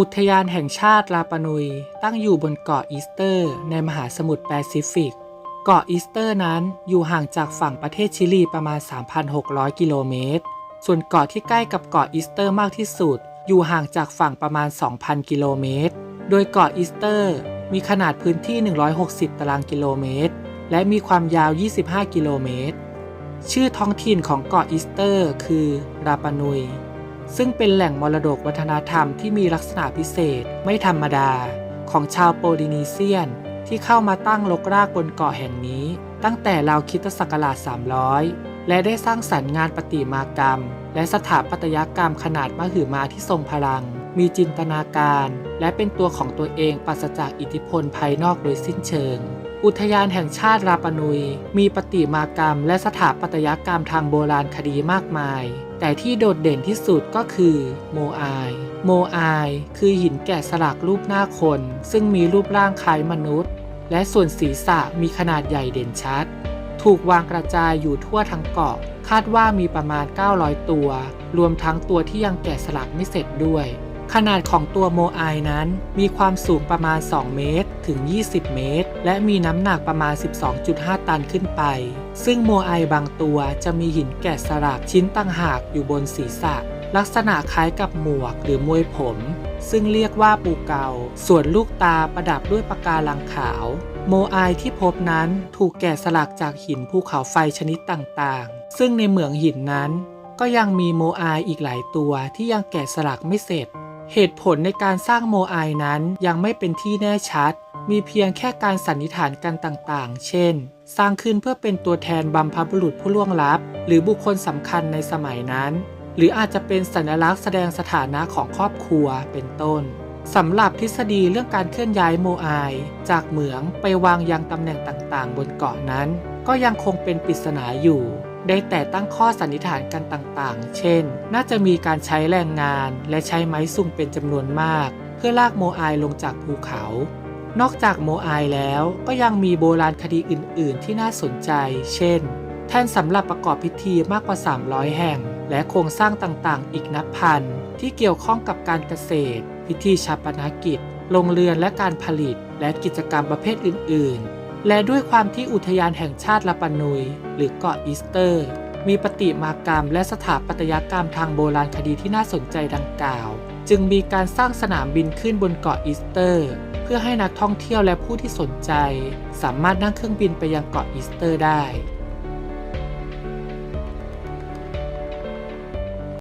อุทยานแห่งชาติลาปานุยตั้งอยู่บนเกาะอีสเตอร์ ในมหาสมุทรแปซิฟิก เกาะอีสเตอร์นั้นอยู่ห่างจากฝั่งประเทศชิลีประมาณ 3,600 กิโลเมตร ส่วนเกาะที่ใกล้กับเกาะอีสเตอร์มากที่สุด อยู่ห่างจากฝั่งประมาณ 2,000 กิโลเมตร โดยเกาะอีสเตอร์ มีขนาดพื้นที่ 160 ตารางกิโลเมตร และมีความยาว 25 กิโลเมตร ชื่อท้องถิ่นของเกาะอีสเตอร์ คือราปานุย ซึ่งเป็นแหล่งมรดกวัฒนธรรมที่มีลักษณะพิเศษไม่ธรรมดา ของชาวโปลินีเซียน ที่เข้ามาตั้งลกรากบนเกาะแห่งนี้ ตั้งแต่ราวคริดศักราช 300 และได้สร้างสรรค์งานประติมากรรม และสถาปัตยกรรมขนาดมหึมาที่ทรงพลัง มีจินตนาการ และเป็นตัวของตัวเองปราศจากอิทธิพลภายนอกโดยสิ้นเชิง อุทยานแห่งชาติราปานุย มีประติมากรรม และสถาปัตยกรรมทางโบราณคดีมากมาย แต่ที่โดดเด่นที่สุดก็คือโมอายโมอายคือหินแกะสลักรูปหน้าคน ซึ่งมีรูปร่างคล้ายมนุษย์ และส่วนศีรษะมีขนาดใหญ่เด่นชัด ถูกวางกระจายอยู่ทั่วทั้งเกาะ คาดว่ามีประมาณ 900 ตัว รวมทั้งตัวที่ยังแกะสลักไม่เสร็จด้วย ขนาดของตัวโมอายนั้นมีความสูงประมาณ 2 เมตร ถึง 20 เมตร และมีน้ำหนักประมาณ 12.5 ตันขึ้นไป ซึ่งโมไอบางตัวจะมีหินแกะสลักชิ้นต่างหากอยู่บนศีรษะ ลักษณะคล้ายกับหมวกหรือมวยผม ซึ่งเรียกว่าปูเกา ส่วนลูกตาประดับด้วยปะการังขาว โมไอที่พบนั้นถูกแกะสลักจากหินภูเขาไฟชนิดต่างๆ ซึ่งในเหมืองหินนั้น ก็ยังมีโมไออีกหลายตัวที่ยังแกะสลักไม่เสร็จเหตุผลในการสร้างโมไอนั้นยังไม่เป็นที่แน่ชัด มีเพียงแค่การสันนิษฐานกันต่างๆ เช่น สร้างขึ้นเพื่อเป็นตัวแทนบัมพบุรุษผู้ล่วงลับ หรือบุคคลสำคัญในสมัยนั้น หรืออาจจะเป็นสัญลักษณ์แสดงสถานะของครอบครัวเป็นต้นสำหรับทฤษฎีเรื่องการเคลื่อนย้ายโมอายจากเหมืองไปวางยังตำแหน่งต่างๆ บนเกาะนั้น ก็ยังคงเป็นปริศนาอยู่ ได้แต่ตั้งข้อสันนิษฐานกันต่างๆ เช่น น่าจะมีการใช้แรงงานและใช้ไม้ซุ่งเป็นจำนวนมาก เพื่อลากโมอายลงจากภูเขา นอกจากโมไอแล้วก็ยังมีโบราณคดีอื่น ๆ ที่น่าสนใจ เช่น แท่นสำหรับประกอบพิธีมากกว่า 300 แห่ง และโครงสร้างต่าง ๆ อีกนับพัน ที่เกี่ยวข้องกับการเกษตร พิธีชาปนกิจ โรงเรือนและการผลิต และกิจกรรมประเภทอื่น ๆ และด้วยความที่อุทยานแห่งชาติลาปานุย หรือเกาะอีสเตอร์ มีประติมากรรม และสถาปัตยกรรมทางโบราณคดีที่น่าสนใจดังกล่าว จึงมีการสร้างสนามบินขึ้นบนเกาะอีสเตอร์ เพื่อให้นักท่องเที่ยวและผู้ที่สนใจ สามารถนั่งเครื่องบินไปยังเกาะอีสเตอร์ได้